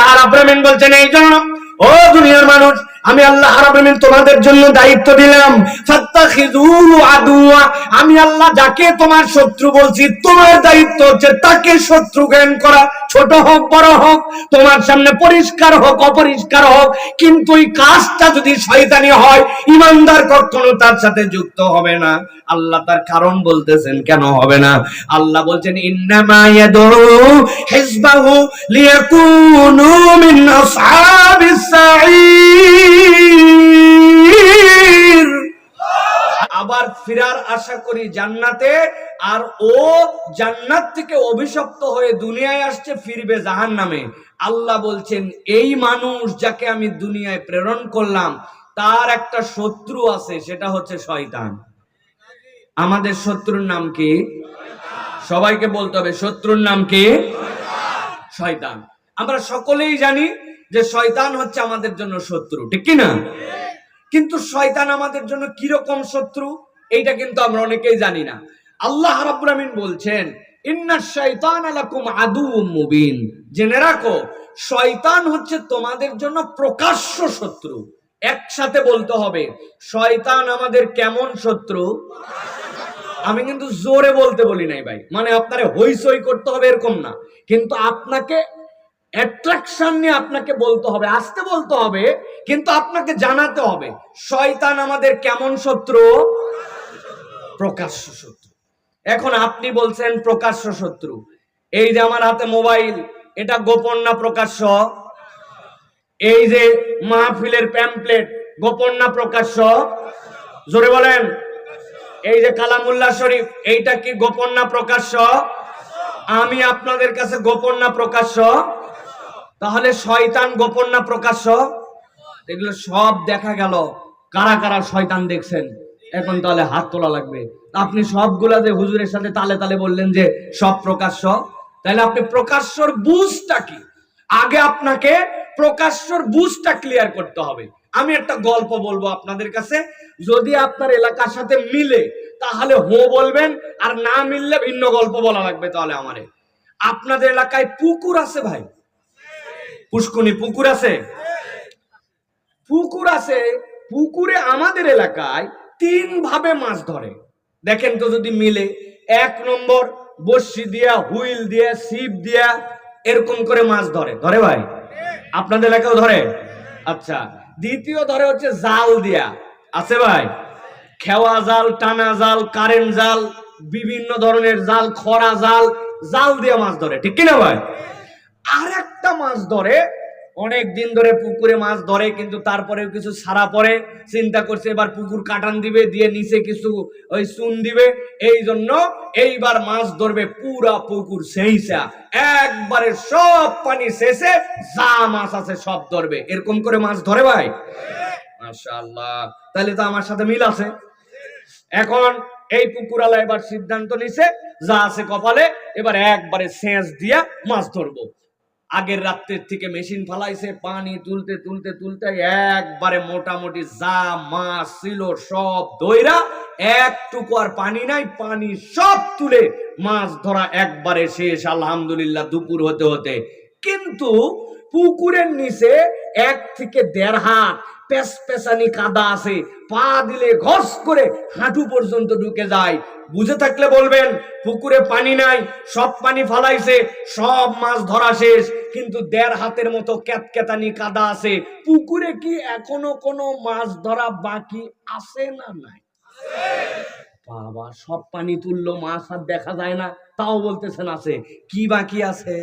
আল্লাহ রাব্রামিন বলছেন এই জন্য ও দুনিয়ার মানুষ আমি আল্লাহ রাব্রামিন তোমাদের জন্য দায়িত্ব দিলাম। আদুয়া। আমি আল্লাহ যাকে তোমার শত্রু বলছি, তোমার দায়িত্ব হচ্ছে তাকে শত্রু জ্ঞান করা। ছোট হোক, বড় হোক, তোমার সামনে পরিষ্কার হোক, অপরিষ্কার হোক, কিন্তু এই কাজটা যদি শয়তানি হয়, ইমানদার কখনো তার সাথে যুক্ত হবে না। আল্লাহ তার কারণ বলতেছেন, কেন হবে না? আল্লাহ বলছেন, ইন্নামা ইয়াদু হিজবাহু লিয়াকুনু মিন আসহাবিস আবার ফিরার আশা করি জান্নাতে, আর ও জান্নাত থেকে অভিশপ্ত হয়ে দুনিয়ায় আসছে, ফিরবে জাহান নামে আল্লাহ বলছেন, এই মানুষ যাকে আমি দুনিয়ায় প্রেরণ করলাম, তার একটা শত্রু আছে, সেটা হচ্ছে শয়তান। আমাদের শত্রুর নাম কি? সবাইকে বলতে হবে, শত্রুর নাম কি? শয়তান। আমরা সকলেই জানি যে শয়তান হচ্ছে আমাদের জন্য শত্রু, ঠিক কি না কিন্তু শয়তান আমাদের জন্য কীরকম শত্রু, এইটা কিন্তু আমরা অনেকেই জানি না। আল্লাহ রাব্বুল আমিন বলছেন, ইন্না শাইতান লাকুম আদুউম মুবিন। জেনে রাখো, শয়তান হচ্ছে তোমাদের জন্য প্রকাশ্য শত্রু। একসাথে বলতে হবে, শয়তান আমাদের কেমন শত্রু? আমি কিন্তু জোরে বলতে বলি নাই ভাই। মানে আপনারে হইচই করতে হবে এরকম না। কিন্তু আপনাকে অ্যাট্রাকশন নিয়ে আপনাকে বলতে হবে, আসতে বলতে হবে, কিন্তু আপনাকে জানাতে হবে, শয়তান আমাদের কেমন শত্রু? প্রকাশ্য শত্রু। এখন আপনি বলছেন প্রকাশ্য শত্রু। এই যে আমার হাতে মোবাইল, এটা গোপন না প্রকাশ্য? এই যে মাহফিলের প্যাম্পলেট গোপন না প্রকাশ্য? জোরে বলেন। এই যে কালামুল্লাহ শরীফ, এইটা কি গোপন না প্রকাশ্য? আমি আপনাদের কাছে গোপন না প্রকাশ্য? তাহলে শয়তান গোপন না প্রকাশ্য? এগুলো সব দেখা গেল। কারা কারা শয়তান দেখছেন? এখন তাহলে হাত তোলা লাগবে। আপনি সবগুলা যে হুজুরের সাথে তালে তালে বললেন যে সব প্রকাশ্য, তাহলে আপনি প্রকাশ্যর বুঝটা কি? আগে আপনাকে প্রকাশ্যর বুঝটা ক্লিয়ার করতে হবে। আমি একটা গল্প বলব আপনাদের কাছে। যদি আপনার এলাকার সাথে মিলে, তাহলে হো বলবেন, আর না মিললে ভিন্ন গল্প বলা লাগবে তাহলে আমারে। আপনাদের এলাকায় পুকুর আছে ভাই। পুষ্কুনি পুকুর আছে? পুকুর আছে, পুকুরে আমাদের এলাকায় তিন ভাবে মাছ ধরে। দেখেন তো যদি মিলে, এক নম্বর বড়শি দিয়া, হুইল দিয়া, ছিপ দিয়া এরকম করে মাছ ধরে। ধরে ভাই? আপনাদের এলাকাও ধরে? আচ্ছা দ্বিতীয় ধরে হচ্ছে জাল দিয়া। আছে ভাই? খেওয়া জাল, টানা জাল, কারেন্ট জাল, বিভিন্ন ধরনের জাল, খরা জাল জাল দিয়ে মাছ ধরে। ঠিক কিনা ভাই? আর একটা মাছ ধরে। অনেক দিন ধরে পুকুরে মাছ ধরে, কিন্তু তারপরেও কিছু সারা পরে চিন্তা করছে, এবার পুকুর কাটান দিবে, দিয়ে নিচে কিছু ওই চুন দিবে। এই জন্য এইবার মাছ ধরবে পুরা পুকুর সেইসা একবারে সব পানি শেষে যা মাছ আছে সব ধরবে। এরকম করে মাছ ধরে ভাই? মাশাআল্লাহ। তাহলে তো আমার সাথে মিল আছে। এখন এই পুকুরালা এবার সিদ্ধান্ত নিছে, যা আছে কপালে, এবার একবারে সেচ দিয়া মাছ ধরবো। আগের রাত্রের থেকে মেশিন ফালাইছে, পানি তুলতে তুলতে তুলতে একবারে মোটামুটি যা মাছ ছিল সব দইরা একটুকু আর পানি নাই, পানি সব তুলে মাছ ধরা একবারে শেষ, আলহামদুলিল্লাহ, দুপুর হতে হতে। কিন্তু পুকুরের নিচে এক থেকে দেড় হাত পেস পেসানি কাদা আছে, পা দিলে ঘস করে হাঁটু পর্যন্ত ঢুকে যায়। বুঝে থাকলে বলবেন, পুকুরে পানি নাই, সব পানি ফালাইছে, সব মাছ ধরা শেষ। কিন্তু দেড় হাতের মতো ক্যাতক্যাতানি কাদা আছে। পুকুরে কি এখনও কোনো মাছ ধরা বাকি আছে না নাই? বাবা, সব পানি তুললো, মাছ আর দেখা যায় না। তাও বলতেছেন আছে কি বাকি আছে?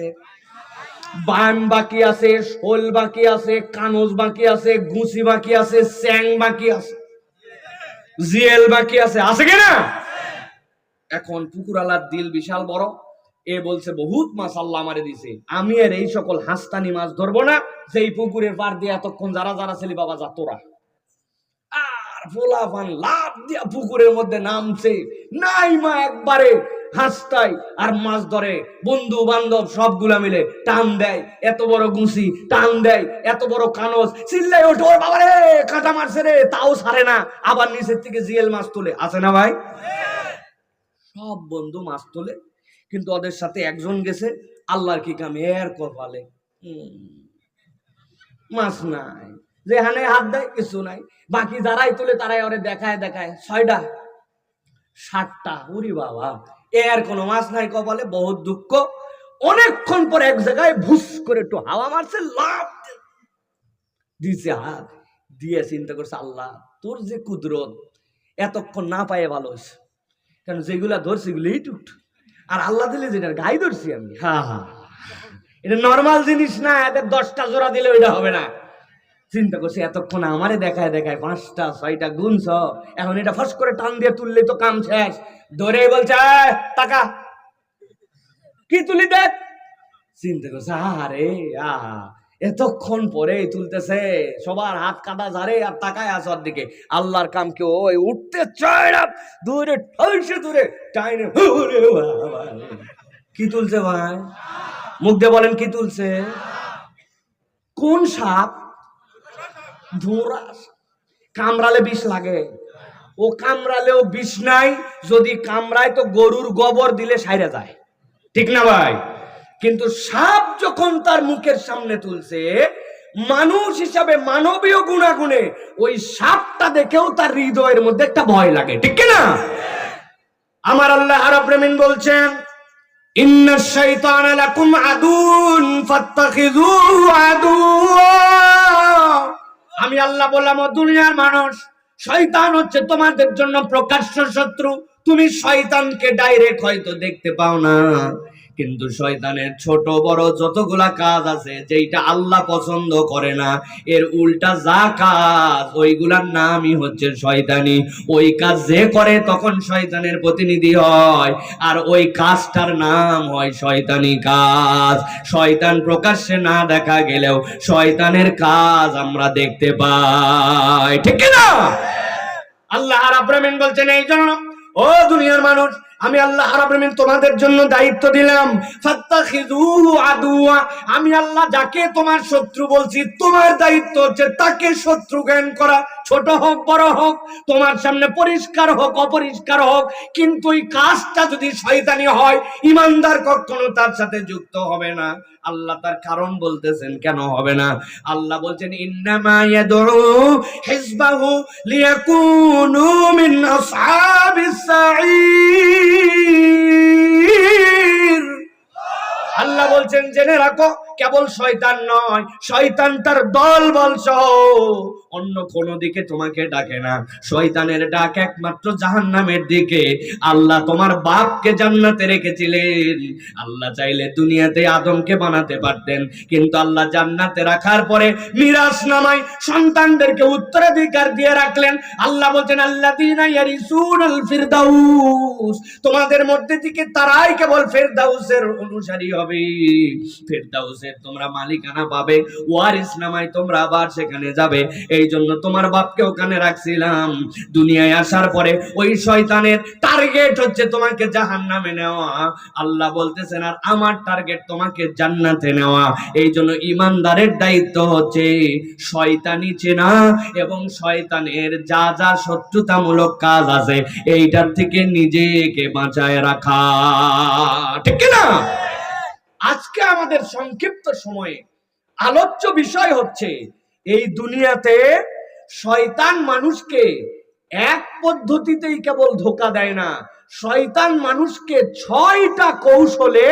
বাম বাকি আছে, শোল বাকি আছে, কানজ বাকি আছে গুছি বাকি আছে, স্যাং বাকি আছে জিএল বাকি আছে। আছে কিনা এখন পুকুরালার দিল বিশাল বড়। এ বলছে বহুত মাছ আল্লাহ আমারে দিছে। আমি আর এই সকল হাস্তানি মাছ ধরবো না। যেই পুকুরের পার দিয়ে এতক্ষণ যারা যারা ছেলে বাবা যা তোরা। আর ফোলাফান লাভ দিয়া পুকুরের মধ্যে নামছে। নাই মা একবারে আর মাছ ধরে। বন্ধু বান্ধব সবগুলা মিলে টান দেয়। এত বড় গুছি টান দেয়। এত বড় কানস চিল্লাই ওঠো বাবা রে কাঁটা মারছে রে তাও ছাড়ে না। আবার নিচের থেকে জিএল মাছ তোলে। আছে না ভাই? সব বন্ধু মাছ তোলে। কিন্তু ওদের সাথে একজন গেছে, আল্লাহর কি কামে? এর কপালে। মাছ নাই। যেখানে হাত দেয়, কিছু নাই। বাকি যারাই তুলে, তারাই ওরে দেখায় দেখায়। ছয়টা? ষাটটা উরি বাবা। এর কোনো মাছ নাই কপালে, বহুত দুঃখ। অনেকক্ষণ পর এক জায়গায় ভুস করে একটু হাওয়া মারছে লাভ দিছে হাত। দিয়ে চিন্তা করছে, আল্লাহ, তোর যে কুদরত, এতক্ষণ না পায়ে ভালো হয়েছে। কারণ যেগুলা ধরছে এগুলো টুকট আর আল্লাহ দিলে যেটার গাই ধরছি আমি। হ্যাঁ হ্যাঁ এটা নর্মাল জিনিস না এদের দশটা জোড়া দিলে ওইটা হবে না। চিন্তা করছি, এতক্ষণ আমারে দেখায় দেখায় পাঁচটা, ছয়টা গুণ ছ এখন এটা ফস করে টান দিয়ে তুললে তো কাম শেষ। ধরে বলছে টাকা কি তুলি দেখ? চিন্তা করছে আরে আহা এতক্ষণ পরে তুলতেছে, সবার হাত কাটা ঝাড়ে আর তাকায় আসার দিকে আল্লাহর কাম কেউ ওই উঠতে চায় না। দূরে ঠলসে দূরে, টাইনে। কি তুলছে ভাই? মুখ দিয়ে বলেন কি তুলছে? কোন সাপ ধোঁরা। কামড়ালে বিষ লাগে? ও কামড়ালেও বিষ নাই, যদি কামড়ায় তো গরুর গোবর দিলে সাইরা যায়। ঠিক না ভাই? কিন্তু সাপ যখন তার মুখের সামনে তুলছে, মানুষ হিসাবে মানবীয় গুণাগুণে ওই সাপটা দেখেও তার হৃদয়ের মধ্যে একটা ভয় লাগে, ঠিক না? আমার আল্লাহ রাব্বুল বলছেন আমি আল্লাহ বললাম দুনিয়ার মানুষ, শয়তান হচ্ছে তোমাদের জন্য প্রকাশ্য শত্রু। তুমি শয়তানকে ডাইরেক্ট হয়তো দেখতে পাও না। কিন্তু শয়তানের ছোট বড় যতগুলা কাজ আছে, যেইটা আল্লাহ পছন্দ করে না, এর উল্টা যা কাজ, ওইগুলার নামই হচ্ছে শয়তানি। ওই কাজ যে করে তখন শয়তানের প্রতিনিধি হয়, আর ওই কাজটার নাম হয় শয়তানি কাজ। শয়তান প্রকাশ্যে না দেখা গেলেও শয়তানের কাজ আমরা দেখতে পাই। ঠিক না আল্লাহ রাব্রামিন বলছেন, এই জন্য ও দুনিয়ার মানুষ আমি আল্লাহ রাব্রামিন তোমাদের জন্য দায়িত্ব দিলাম। আদুয়া। আমি আল্লাহ যাকে তোমার শত্রু বলছি, তোমার দায়িত্ব হচ্ছে তাকে শত্রু জ্ঞান করা। ছোট হোক, বড় হোক, তোমার সামনে পরিষ্কার হোক, অপরিষ্কার হোক, কিন্তু এই কাজটা যদি শয়তানি হয়, ইমানদার কখনো তার সাথে যুক্ত হবে না। আল্লাহ তার কারণ বলতেছেন, কেন হবে না? আল্লাহ বলছেন আল্লাহ বলছেন, জেনে রাখো, কেবল শয়তান নয়, শয়তান তার দল বলছ। অন্য কোন দিকে তোমাকে ডাকে না। শয়তানের ডাক একমাত্র জাহান্নামের দিকে। আল্লাহ তোমার বাপকে জান্নাতে রেখেছিলেন। আল্লাহ চাইলে দুনিয়াতে আদমকে বানাতে পারতেন। কিন্তু আল্লাহ জান্নাতে রাখার পরে মিরাজ নামাই সন্তানদেরকে উত্তরাধিকার দিয়ে রাখলেন। আল্লাহ বলছেন আল্লাহ ফিরদাউস। তোমাদের মধ্যে থেকে তারাই কেবল ফেরদাউসের অনুসারী হবে। ফেরদাউসের তোমরা মালিকানা পাবে, ওয়ারিস নামায় তোমরা আবার সেখানে যাবে। এই জন্য তোমার বাপকে ওখানে রাখছিলাম। দুনিয়ায় আসার পরে ওই শয়তানের টার্গেট হচ্ছে তোমাকে জাহান্নামে নেওয়া। আল্লাহ বলতেছেন, আর আমার টার্গেট তোমাকে জান্নাতে নেওয়া। এই জন্য ইমানদারের দায়িত্ব হচ্ছে শয়তানি চেনা এবং শয়তানের যা যা শত্রুতামূলক কাজ আছে, এইটার থেকে নিজেকে বাঁচায় রাখা। ঠিক না আজকে আমাদের সংক্ষিপ্ত সময়ে আলোচ্য বিষয় হচ্ছে এই দুনিয়াতে শয়তান মানুষকে এক পদ্ধতিতেই কেবল ধোকা দেয় না। শয়তান মানুষকে ছয়টা কৌশলে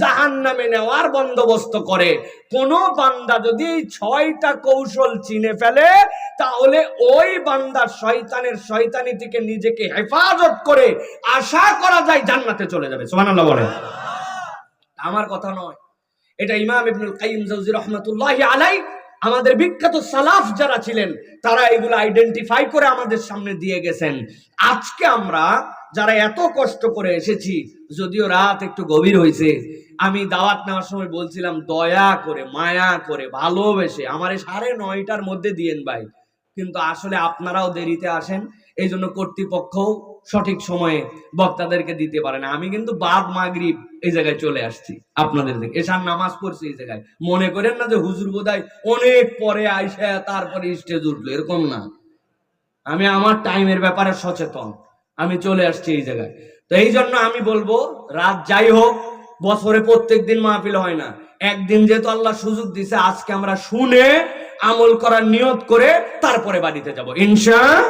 জাহান নামে নেওয়ার বন্দোবস্ত করে। কোন বান্দা যদি ছয়টা কৌশল চিনে ফেলে, তাহলে ওই বান্দার শয়তানের শয়তানি থেকে নিজেকে হেফাজত করে আশা করা যায় জান্নাতে চলে যাবে। বলে আমার কথা নয়। এটা ইমাম ইবনুল কাইম জাওজি রহমাতুল্লাহি আলাই আমাদের বিখ্যাত সালাফ যারা ছিলেন, তারা এগুলো আইডেন্টিফাই করে আমাদের সামনে দিয়ে গেছেন। আজকে আমরা যারা এত কষ্ট করে এসেছি, যদিও রাত একটু গভীর হয়েছে, আমি দাওয়াত নেওয়ার সময় বলছিলাম, দয়া করে, মায়া করে, ভালোবেসে, আমার সাড়ে নয়টার মধ্যে দিয়েন ভাই। কিন্তু আসলে আপনারাও দেরিতে আসেন এই জন্য কর্তৃপক্ষ সঠিক সময়ে বক্তাদেরকে দিতে পারে না। আমি কিন্তু বাদ মাগরিব এই জায়গায় চলে আসছি আপনাদের দিকে। এসার নামাজ পড়ছি এই জায়গায়। মনে করেন না যে হুজুর বোধহয় অনেক পরে আইসা তারপরে স্টেজ উঠল। এরকম না। আমি আমার টাইমের ব্যাপারে সচেতন। আমি চলে আসছি এই জায়গায়। তো এই জন্য আমি বলব, রাত যাই হোক, বছরে প্রত্যেক দিন মাহফিল হয় না। একদিন যেহেতু আল্লাহ সুযোগ দিছে, আজকে আমরা শুনে আমল করার নিয়ত করে তারপরে বাড়িতে যাব। ইনশা